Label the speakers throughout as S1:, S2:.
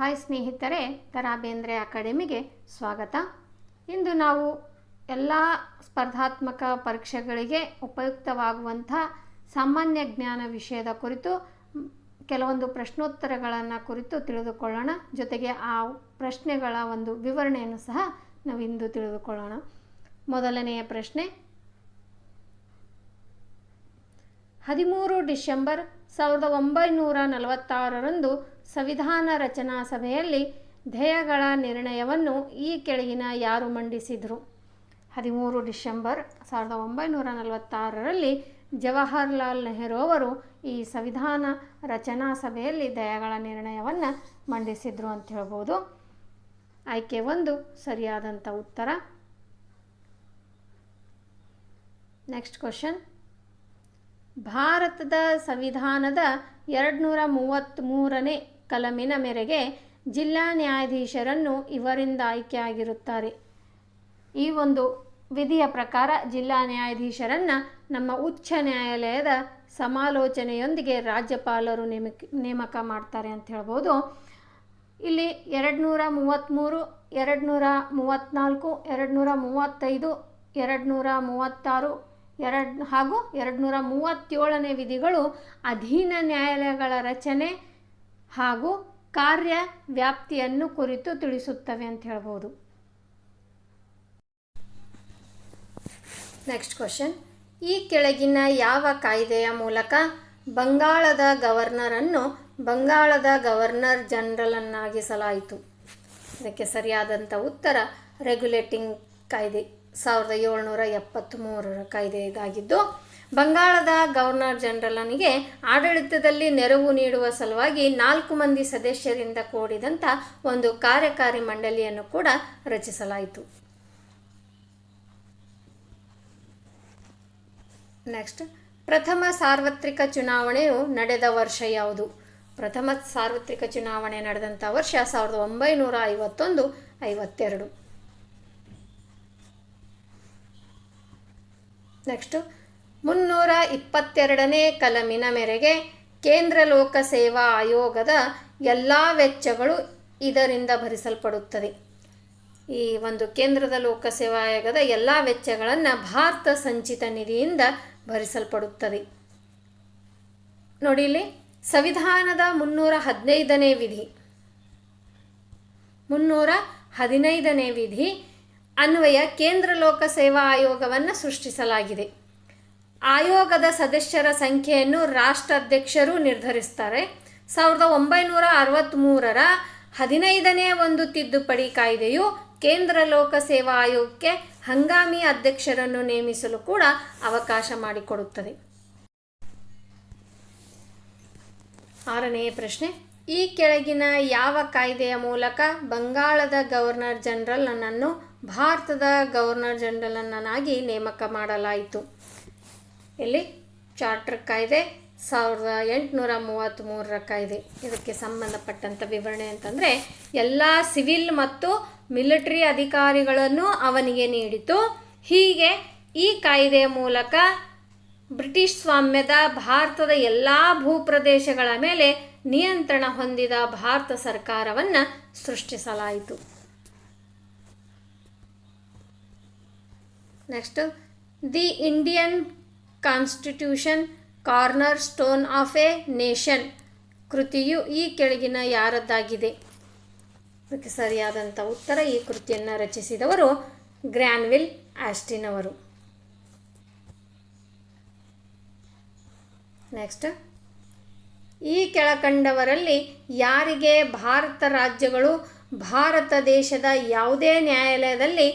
S1: Hi ಸ್ನೇಹಿತರೆ ತರಾ ಬೇಂದ್ರೆ ಅಕಾಡೆಮಿಗೆ ಸ್ವಾಗತ. ಇಂದು ನಾವು ಎಲ್ಲ ಸ್ಪರ್ಧಾತ್ಮಕ ಪರೀಕ್ಷೆಗಳಿಗೆ ಉಪಯುಕ್ತವಾಗುವಂಥ ಸಾಮಾನ್ಯ ಜ್ಞಾನ ವಿಷಯದ ಕುರಿತು, ಕೆಲವೊಂದು ಪ್ರಶ್ನೋತ್ತರಗಳನ್ನು ಕುರಿತು ತಿಳಿದುಕೊಳ್ಳೋಣ. ಜೊತೆಗೆ ಆ ಪ್ರಶ್ನೆಗಳ ಒಂದು ವಿವರಣೆಯನ್ನು ಸಹ ನಾವಿಂದು ತಿಳಿದುಕೊಳ್ಳೋಣ. ಮೊದಲನೆಯ ಪ್ರಶ್ನೆ, ಹದಿಮೂರು ಡಿಸೆಂಬರ್ ಸಾವಿರದ ಒಂಬೈನೂರ ನಲವತ್ತಾರರಂದು ಸಂವಿಧಾನ ರಚನಾ ಸಭೆಯಲ್ಲಿ ಧ್ಯೇಯಗಳ ನಿರ್ಣಯವನ್ನು ಈ ಕೆಳಗಿನ ಯಾರು ಮಂಡಿಸಿದರು? ಹದಿಮೂರು ಡಿಸೆಂಬರ್ ಸಾವಿರದ ಒಂಬೈನೂರ ನಲವತ್ತಾರರಲ್ಲಿ ಜವಾಹರ್ಲಾಲ್ ನೆಹರು ಅವರು ಈ ಸಂವಿಧಾನ ರಚನಾ ಸಭೆಯಲ್ಲಿ ದಯಗಳ ನಿರ್ಣಯವನ್ನು ಮಂಡಿಸಿದರು ಅಂತ ಹೇಳ್ಬೋದು. ಆಯ್ಕೆ ಒಂದು ಸರಿಯಾದಂಥ ಉತ್ತರ. ನೆಕ್ಸ್ಟ್ ಕ್ವಶನ್ ಭಾರತದ ಸಂವಿಧಾನದ ಎರಡುನೂರ ಮೂವತ್ತ್ಮೂರನೇ ಕಲಮಿನ ಮೇರೆಗೆ ಜಿಲ್ಲಾ ನ್ಯಾಯಾಧೀಶರನ್ನು ಇವರಿಂದ ಆಯ್ಕೆಯಾಗಿರುತ್ತಾರೆ. ಈ ಒಂದು ವಿಧಿಯ ಪ್ರಕಾರ ಜಿಲ್ಲಾ ನ್ಯಾಯಾಧೀಶರನ್ನು ನಮ್ಮ ಉಚ್ಚ ನ್ಯಾಯಾಲಯದ ಸಮಾಲೋಚನೆಯೊಂದಿಗೆ ರಾಜ್ಯಪಾಲರು ನೇಮಕ ನೇಮಕ ಮಾಡ್ತಾರೆ ಅಂತ ಹೇಳ್ಬೋದು. ಇಲ್ಲಿ ಎರಡುನೂರ ಮೂವತ್ತ್ಮೂರು ಎರಡುನೂರ ಮೂವತ್ತ್ನಾಲ್ಕು ಎರಡುನೂರ ಮೂವತ್ತೈದು, ಎರಡುನೂರ ಮೂವತ್ತಾರು, ಎರಡು ಹಾಗೂ ಎರಡುನೂರ ಮೂವತ್ತೇಳನೇ ವಿಧಿಗಳು ಅಧೀನ ನ್ಯಾಯಾಲಯಗಳ ರಚನೆ ಹಾಗೂ ಕಾರ್ಯ ವ್ಯಾಪ್ತಿಯನ್ನು ಕುರಿತು ತಿಳಿಸುತ್ತವೆ ಅಂತ ಹೇಳ್ಬೋದು. ನೆಕ್ಸ್ಟ್ ಕ್ವಶನ್ ಈ ಕೆಳಗಿನ ಯಾವ ಕಾಯ್ದೆಯ ಮೂಲಕ ಬಂಗಾಳದ ಗವರ್ನರನ್ನು ಬಂಗಾಳದ ಗವರ್ನರ್ ಜನರಲನ್ನಾಗಿಸಲಾಯಿತು? ಇದಕ್ಕೆ ಸರಿಯಾದಂಥ ಉತ್ತರ ರೆಗ್ಯುಲೇಟಿಂಗ್ ಕಾಯ್ದೆ. ಸಾವಿರದ ಏಳ್ನೂರ ಎಪ್ಪತ್ತ್ಮೂರರ ಕಾಯ್ದೆ ಇದಾಗಿದ್ದು ಬಂಗಾಳದ ಗವರ್ನರ್ ಜನರಲನಿಗೆ ಆಡಳಿತದಲ್ಲಿ ನೆರವು ನೀಡುವ ಸಲುವಾಗಿ ನಾಲ್ಕು ಮಂದಿ ಸದಸ್ಯರಿಂದ ಕೂಡಿದಂಥ ಒಂದು ಕಾರ್ಯಕಾರಿ ಮಂಡಳಿಯನ್ನು ಕೂಡ ರಚಿಸಲಾಯಿತು. ನೆಕ್ಸ್ಟ್ ಪ್ರಥಮ ಸಾರ್ವತ್ರಿಕ ಚುನಾವಣೆಯು ನಡೆದ ವರ್ಷ ಯಾವುದು? ಪ್ರಥಮ ಸಾರ್ವತ್ರಿಕ ಚುನಾವಣೆ ನಡೆದಂಥ ವರ್ಷ ಸಾವಿರದ ಒಂಬೈನೂರ ಐವತ್ತೊಂದು, ಐವತ್ತೆರಡು. ನೆಕ್ಸ್ಟು ಮುನ್ನೂರ ಇಪ್ಪತ್ತೆರಡನೇ ಕಲಮಿನ ಮೇರೆಗೆ ಕೇಂದ್ರ ಲೋಕಸೇವಾ ಆಯೋಗದ ಎಲ್ಲ ವೆಚ್ಚಗಳು ಇದರಿಂದ ಭರಿಸಲ್ಪಡುತ್ತದೆ. ಈ ಒಂದು ಕೇಂದ್ರದ ಲೋಕಸೇವಾ ಆಯೋಗದ ಎಲ್ಲ ವೆಚ್ಚಗಳನ್ನು ಭಾರತ ಸಂಚಿತ ನಿಧಿಯಿಂದ ಭರಿಸಲ್ಪಡುತ್ತದೆ. ನೋಡಿಲಿ ಸಂವಿಧಾನದ ಮುನ್ನೂರ ಹದಿನೈದನೇ ವಿಧಿ. ಮುನ್ನೂರ ಹದಿನೈದನೇ ವಿಧಿ ಅನ್ವಯ ಕೇಂದ್ರ ಲೋಕಸೇವಾ ಆಯೋಗವನ್ನು ಸೃಷ್ಟಿಸಲಾಗಿದೆ. ಆಯೋಗದ ಸದಸ್ಯರ ಸಂಖ್ಯೆಯನ್ನು ರಾಷ್ಟ್ರಾಧ್ಯಕ್ಷರು ನಿರ್ಧರಿಸ್ತಾರೆ. ಸಾವಿರದ ಒಂಬೈನೂರ ಅರವತ್ತ್ಮೂರರ ಹದಿನೈದನೇ ಒಂದು ತಿದ್ದುಪಡಿ ಕಾಯ್ದೆಯು ಕೇಂದ್ರ ಲೋಕಸೇವಾ ಆಯೋಗಕ್ಕೆ ಹಂಗಾಮಿ ಅಧ್ಯಕ್ಷರನ್ನು ನೇಮಿಸಲು ಕೂಡ ಅವಕಾಶ ಮಾಡಿಕೊಡುತ್ತದೆ. ಆರನೆಯ ಪ್ರಶ್ನೆ. ಈ ಕೆಳಗಿನ ಯಾವ ಕಾಯ್ದೆಯ ಮೂಲಕ ಬಂಗಾಳದ ಗವರ್ನರ್ ಜನರಲ್ನನ್ನು ಭಾರತದ ಗವರ್ನರ್ ಜನರಲನ್ನಾಗಿ ನೇಮಕ ಮಾಡಲಾಯಿತು? ಇಲ್ಲಿ ಚಾರ್ಟರ್ ಕಾಯ್ದೆ ಸಾವಿರದ ಎಂಟುನೂರ ಮೂವತ್ತ್ಮೂರರ ಕಾಯ್ದೆ. ಇದಕ್ಕೆ ಸಂಬಂಧಪಟ್ಟಂಥ ವಿವರಣೆ ಅಂತಂದರೆ, ಎಲ್ಲ ಸಿವಿಲ್ ಮತ್ತು ಮಿಲಿಟರಿ ಅಧಿಕಾರಿಗಳನ್ನು ಅವನಿಗೆ ನೀಡಿತು. ಹೀಗೆ ಈ ಕಾಯ್ದೆಯ ಮೂಲಕ ಬ್ರಿಟಿಷ್ ಸ್ವಾಮ್ಯದ ಭಾರತದ ಎಲ್ಲ ಭೂಪ್ರದೇಶಗಳ ಮೇಲೆ ನಿಯಂತ್ರಣ ಹೊಂದಿದ ಭಾರತ ಸರ್ಕಾರವನ್ನು ಸೃಷ್ಟಿಸಲಾಯಿತು. Next the Indian constitution corner stone of a nation ಕೃತಿಯು ಈ ಕೆಳಗಿನ ಯಾರದ್ದಾಗಿದೆ? ಅದಕ್ಕೆ ಸರಿಯಾದಂಥ ಉತ್ತರ ಈ ಕೃತಿಯನ್ನು ರಚಿಸಿದವರು ಗ್ರ್ಯಾನ್ವಿಲ್ ಆಸ್ಟಿನ್ ಅವರು ನೆಕ್ಸ್ಟ್, ಈ ಕೆಳಕಂಡವರಲ್ಲಿ ಯಾರಿಗೆ ಭಾರತ ರಾಜ್ಯಗಳು, ಭಾರತ ದೇಶದ ಯಾವುದೇ ನ್ಯಾಯಾಲಯದಲ್ಲಿ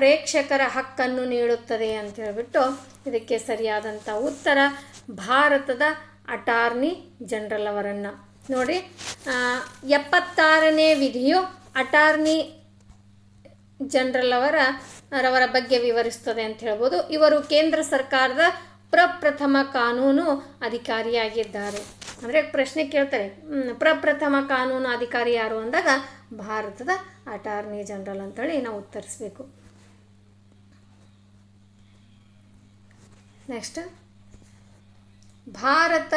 S1: ಪ್ರೇಕ್ಷಕರ ಹಕ್ಕನ್ನು ನೀಡುತ್ತದೆ ಅಂತ ಹೇಳ್ಬಿಟ್ಟು ಇದಕ್ಕೆ ಸರಿಯಾದಂಥ ಉತ್ತರ ಭಾರತದ ಅಟಾರ್ನಿ ಜನರಲ್ ಅವರನ್ನು. ನೋಡಿ ಎಪ್ಪತ್ತಾರನೇ ವಿಧಿಯು ಅಟಾರ್ನಿ ಜನರಲ್ ಅವರ ರವರ ಬಗ್ಗೆ ವಿವರಿಸ್ತದೆ ಅಂತ ಹೇಳ್ಬೋದು. ಇವರು ಕೇಂದ್ರ ಸರ್ಕಾರದ ಪ್ರಪ್ರಥಮ ಕಾನೂನು ಅಧಿಕಾರಿಯಾಗಿದ್ದಾರೆ. ಅಂದರೆ ಪ್ರಶ್ನೆ ಕೇಳ್ತಾರೆ ಪ್ರಪ್ರಥಮ ಕಾನೂನು ಅಧಿಕಾರಿ ಯಾರು ಅಂದಾಗ ಭಾರತದ ಅಟಾರ್ನಿ ಜನರಲ್ ಅಂತೇಳಿ ನಾವು ಉತ್ತರಿಸಬೇಕು. ನೆಕ್ಸ್ಟ್ ಭಾರತ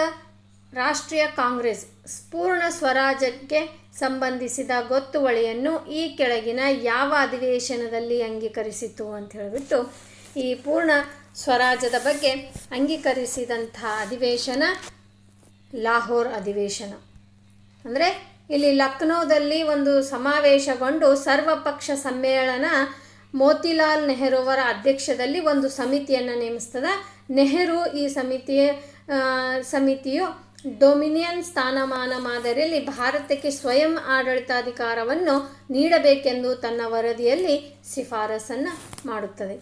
S1: ರಾಷ್ಟ್ರೀಯ ಕಾಂಗ್ರೆಸ್. ಪೂರ್ಣ ಸ್ವರಾಜ್ಯಕ್ಕೆ ಸಂಬಂಧಿಸಿದ ಗೊತ್ತುವಳಿಯನ್ನು ಈ ಕೆಳಗಿನ ಯಾವ ಅಧಿವೇಶನದಲ್ಲಿ ಅಂಗೀಕರಿಸಿತು ಅಂತ ಹೇಳಿಬಿಟ್ಟು, ಈ ಪೂರ್ಣ ಸ್ವರಾಜ್ಯದ ಬಗ್ಗೆ ಅಂಗೀಕರಿಸಿದಂಥ ಅಧಿವೇಶನ ಲಾಹೋರ್ ಅಧಿವೇಶನ. ಅಂದರೆ ಇಲ್ಲಿ ಲಕ್ನೋದಲ್ಲಿ ಒಂದು ಸಮಾವೇಶಗೊಂಡು ಸರ್ವಪಕ್ಷ ಸಮ್ಮೇಳನ ಮೋತಿಲಾಲ್ ನೆಹರುವರ ಅಧ್ಯಕ್ಷದಲ್ಲಿ ಒಂದು ಸಮಿತಿಯನ್ನು ನೇಮಿಸ್ತದ ನೆಹರು ಈ ಸಮಿತಿಯ ಸಮಿತಿಯು ಡೊಮಿನಿಯನ್ ಸ್ಥಾನಮಾನ ಮಾದರಿಯಲ್ಲಿ ಭಾರತಕ್ಕೆ ಸ್ವಯಂ ಆಡಳಿತಾಧಿಕಾರವನ್ನು ನೀಡಬೇಕೆಂದು ತನ್ನ ವರದಿಯಲ್ಲಿ ಶಿಫಾರಸನ್ನು ಮಾಡುತ್ತದೆ.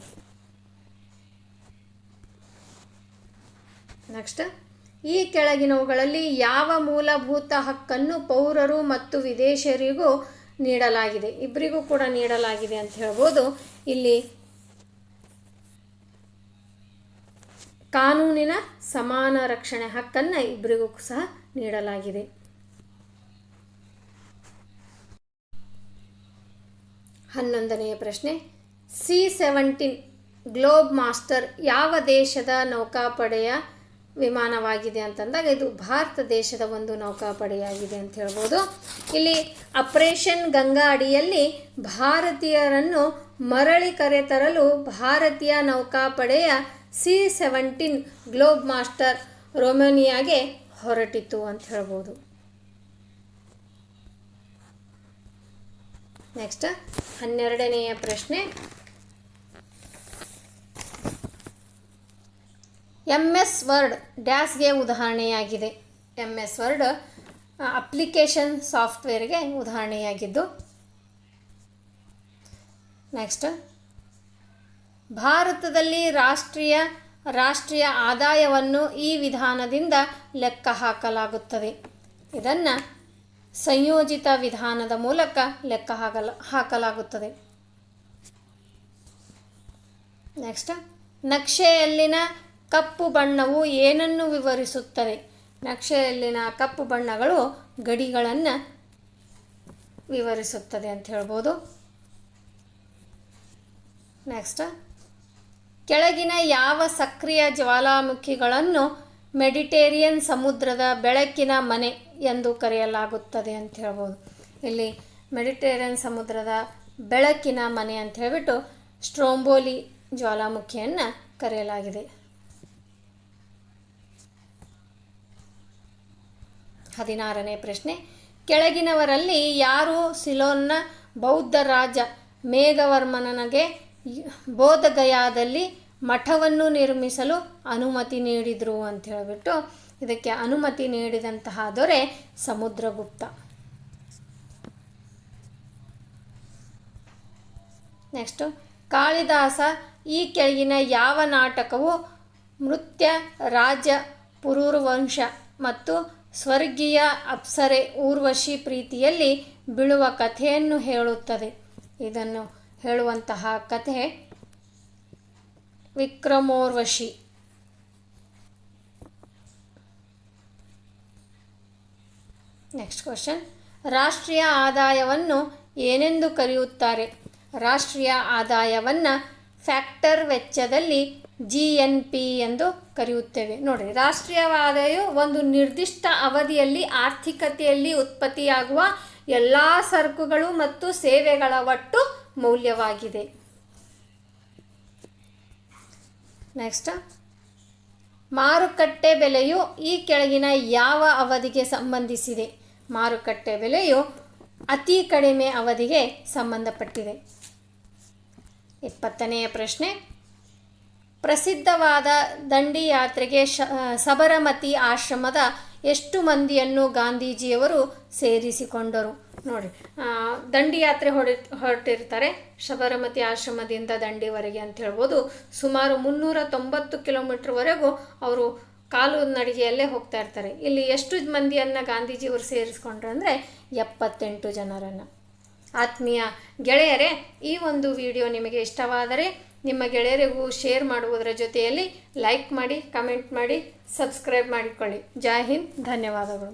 S1: ನೆಕ್ಸ್ಟ್, ಈ ಕೆಳಗಿನವುಗಳಲ್ಲಿ ಯಾವ ಮೂಲಭೂತ ಹಕ್ಕನ್ನು ಪೌರರು ಮತ್ತು ವಿದೇಶಿಯರಿಗೂ ನೀಡಲಾಗಿದೆ? ಇಬ್ಬರಿಗೂ ಕೂಡ ನೀಡಲಾಗಿದೆ ಅಂತ ಹೇಳ್ಬೋದು. ಇಲ್ಲಿ ಕಾನೂನಿನ ಸಮಾನ ರಕ್ಷಣೆ ಹಕ್ಕನ್ನು ಇಬ್ಬರಿಗೂ ಸಹ ನೀಡಲಾಗಿದೆ. ಹನ್ನೊಂದನೆಯ ಪ್ರಶ್ನೆ, ಸಿ ಸೆವೆಂಟೀನ್ ಗ್ಲೋಬ್ ಮಾಸ್ಟರ್ ಯಾವ ದೇಶದ ನೌಕಾಪಡೆಯ ವಿಮಾನವಾಗಿದೆ ಅಂತಂದಾಗ ಇದು ಭಾರತ ದೇಶದ ಒಂದು ನೌಕಾಪಡೆಯಾಗಿದೆ ಅಂತ ಹೇಳ್ಬೋದು. ಇಲ್ಲಿ ಆಪರೇಷನ್ ಗಂಗಾ ಅಡಿಯಲ್ಲಿ ಭಾರತೀಯರನ್ನು ಮರಳಿ ಕರೆತರಲು ಭಾರತೀಯ ನೌಕಾಪಡೆಯ ಸಿ ಸೆವೆಂಟೀನ್ ಗ್ಲೋಬ್ ಮಾಸ್ಟರ್ ರೊಮೇನಿಯಾಗೆ ಹೊರಟಿತು ಅಂತ ಹೇಳ್ಬೋದು. ನೆಕ್ಸ್ಟ್ ಹನ್ನೆರಡನೆಯ ಪ್ರಶ್ನೆ. ಎಂ ಎಸ್ ವರ್ಡ್ ಡ್ಯಾಸ್ಗೆ ಉದಾಹರಣೆಯಾಗಿದೆ. ಎಂ ಎಸ್ ವರ್ಡ್ ಅಪ್ಲಿಕೇಶನ್ ಸಾಫ್ಟ್ವೇರ್ಗೆ ಉದಾಹರಣೆಯಾಗಿದ್ದು. ನೆಕ್ಸ್ಟ್ ಭಾರತದಲ್ಲಿ ರಾಷ್ಟ್ರೀಯ ರಾಷ್ಟ್ರೀಯ ಆದಾಯವನ್ನು ಈ ವಿಧಾನದಿಂದ ಲೆಕ್ಕ ಹಾಕಲಾಗುತ್ತದೆ. ಇದನ್ನು ಸಂಯೋಜಿತ ವಿಧಾನದ ಮೂಲಕ ಲೆಕ್ಕ ಹಾಕಲ, ಹಾಕಲಾಗುತ್ತದೆ. ನೆಕ್ಸ್ಟ್ ನಕ್ಷೆಯಲ್ಲಿನ ಕಪ್ಪು ಬಣ್ಣವು ಏನನ್ನು ವಿವರಿಸುತ್ತದೆ? ನಕ್ಷೆಯಲ್ಲಿನ ಕಪ್ಪು ಬಣ್ಣಗಳು ಗಡಿಗಳನ್ನು ವಿವರಿಸುತ್ತದೆ ಅಂತ ಹೇಳ್ಬೋದು. ನೆಕ್ಸ್ಟ್ ಕೆಳಗಿನ ಯಾವ ಸಕ್ರಿಯ ಜ್ವಾಲಾಮುಖಿಗಳನ್ನು ಮೆಡಿಟೇರಿಯನ್ ಸಮುದ್ರದ ಬೆಳಕಿನ ಮನೆ ಎಂದು ಕರೆಯಲಾಗುತ್ತದೆ ಅಂತ ಹೇಳ್ಬೋದು. ಇಲ್ಲಿ ಮೆಡಿಟೇರಿಯನ್ ಸಮುದ್ರದ ಬೆಳಕಿನ ಮನೆ ಅಂತ ಹೇಳಿಬಿಟ್ಟು ಸ್ಟ್ರೋಂಬೋಲಿ ಜ್ವಾಲಾಮುಖಿಯನ್ನು ಕರೆಯಲಾಗಿದೆ. ಹದಿನಾರನೇ ಪ್ರಶ್ನೆ. ಕೆಳಗಿನವರಲ್ಲಿ ಯಾರು ಸಿಲೋನ್ನ ಬೌದ್ಧ ರಾಜ ಮೇಘವರ್ಮನನಿಗೆ ಬೋಧಗಯಾದಲ್ಲಿ ಮಠವನ್ನು ನಿರ್ಮಿಸಲು ಅನುಮತಿ ನೀಡಿದರು ಅಂತ ಹೇಳಿಬಿಟ್ಟು ಇದಕ್ಕೆ ಅನುಮತಿ ನೀಡಿದಂತಹ ದೊರೆ ಸಮುದ್ರಗುಪ್ತ. ನೆಕ್ಸ್ಟು ಕಾಳಿದಾಸ ಈ ಕೆಳಗಿನ ಯಾವ ನಾಟಕವು ನೃತ್ಯ ರಾಜ ಪುರೂರ್ವಂಶ ಮತ್ತು ಸ್ವರ್ಗೀಯ ಅಪ್ಸರೆ ಊರ್ವಶಿ ಪ್ರೀತಿಯಲ್ಲಿ ಬೀಳುವ ಕಥೆಯನ್ನು ಹೇಳುತ್ತದೆ. ಇದನ್ನು ಹೇಳುವಂತಹ ಕಥೆ ವಿಕ್ರಮೋರ್ವಶಿ. ನೆಕ್ಸ್ಟ್ ಕ್ವಶನ್ ರಾಷ್ಟ್ರೀಯ ಆದಾಯವನ್ನು ಏನೆಂದು ಕರೆಯುತ್ತಾರೆ? ರಾಷ್ಟ್ರೀಯ ಆದಾಯವನ್ನು ಫ್ಯಾಕ್ಟರ್ ವೆಚ್ಚದಲ್ಲಿ ಜಿ ಎನ್ ಪಿ ಎಂದು ಕರೆಯುತ್ತೇವೆ. ನೋಡಿ ರಾಷ್ಟ್ರೀಯ ಆದಾಯವು ಒಂದು ನಿರ್ದಿಷ್ಟ ಅವಧಿಯಲ್ಲಿ ಆರ್ಥಿಕತೆಯಲ್ಲಿ ಉತ್ಪತ್ತಿಯಾಗುವ ಎಲ್ಲ ಸರಕುಗಳು ಮತ್ತು ಸೇವೆಗಳ ಒಟ್ಟು ಮೌಲ್ಯವಾಗಿದೆ. ನೆಕ್ಸ್ಟ್ ಮಾರುಕಟ್ಟೆ ಬೆಲೆಯು ಈ ಕೆಳಗಿನ ಯಾವ ಅವಧಿಗೆ ಸಂಬಂಧಿಸಿದೆ? ಮಾರುಕಟ್ಟೆ ಬೆಲೆಯು ಅತಿ ಕಡಿಮೆ ಅವಧಿಗೆ ಸಂಬಂಧಪಟ್ಟಿದೆ. ಇಪ್ಪತ್ತನೆಯ ಪ್ರಶ್ನೆ. ಪ್ರಸಿದ್ಧವಾದ ದಂಡಿಯಾತ್ರೆಗೆ ಶ ಸಬರಮತಿ ಆಶ್ರಮದ ಎಷ್ಟು ಮಂದಿಯನ್ನು ಗಾಂಧೀಜಿಯವರು ಸೇರಿಸಿಕೊಂಡರು? ನೋಡಿ ದಂಡಿ ಯಾತ್ರೆ ಹೊಡಿ, ಹೊರಟಿರ್ತಾರೆ. ಶಬರಮತಿ ಆಶ್ರಮದಿಂದ ದಂಡಿವರೆಗೆ ಅಂತ ಹೇಳ್ಬೋದು. ಸುಮಾರು ಮುನ್ನೂರ ತೊಂಬತ್ತು ಕಿಲೋಮೀಟ್ರ್ವರೆಗೂ ಅವರು ಕಾಲು ನಡಿಗೆಯಲ್ಲೇ ಹೋಗ್ತಾ ಇರ್ತಾರೆ. ಇಲ್ಲಿ ಎಷ್ಟು ಮಂದಿಯನ್ನು ಗಾಂಧೀಜಿಯವರು ಸೇರಿಸ್ಕೊಂಡ್ರು ಅಂದರೆ ಎಪ್ಪತ್ತೆಂಟು ಜನರನ್ನು. ಆತ್ಮೀಯ ಗೆಳೆಯರೇ, ಈ ಒಂದು ವಿಡಿಯೋ ನಿಮಗೆ ಇಷ್ಟವಾದರೆ ನಿಮ್ಮ ಗೆಳೆಯರಿಗೂ ಶೇರ್ ಮಾಡುವುದರ ಜೊತೆಯಲ್ಲಿ ಲೈಕ್ ಮಾಡಿ, ಕಮೆಂಟ್ ಮಾಡಿ, ಸಬ್ಸ್ಕ್ರೈಬ್ ಮಾಡಿಕೊಳ್ಳಿ. ಜೈ ಹಿಂದ್, ಧನ್ಯವಾದಗಳು.